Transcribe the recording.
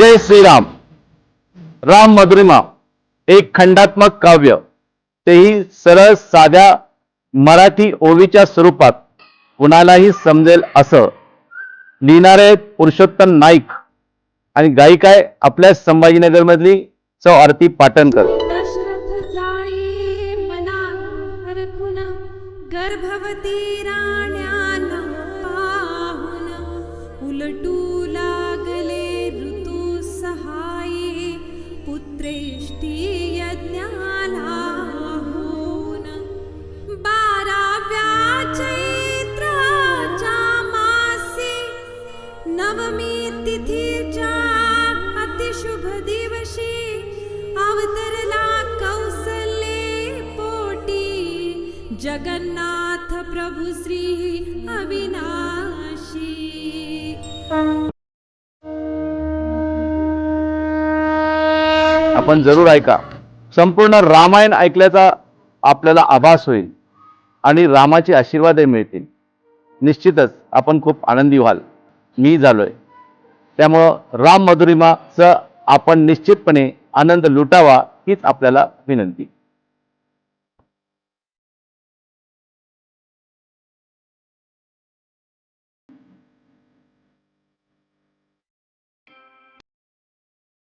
जय श्रीराम. राम मधुरिमा. एक खंडात्मक काव्य. तेही सरळ साध्या मराठी ओवीच्या स्वरूपात. कुणालाही समजेल असं. लिहिणारे पुरुषोत्तम नाईक आणि गायिका आहे आपल्या संभाजीनगरमधली सौ आरती पाटणकर. गर्भवती राण्या नवमी तिथीच्या अतिशुभ दिवशी अवतरला कौसल्ये पोटी. जगन्नाथ प्रभू श्री अविनाशी. आपण जरूर ऐका. संपूर्ण रामायण ऐकल्याचा आपल्याला आभास होईल आणि रामाचे आशीर्वादही मिळतील. निश्चितच आपण खूप आनंदी व्हाल. मी झालो आहे त्यामुळं राम मधुरिमाचं आपण निश्चितपणे आनंद लुटावा हीच आपल्याला विनंती.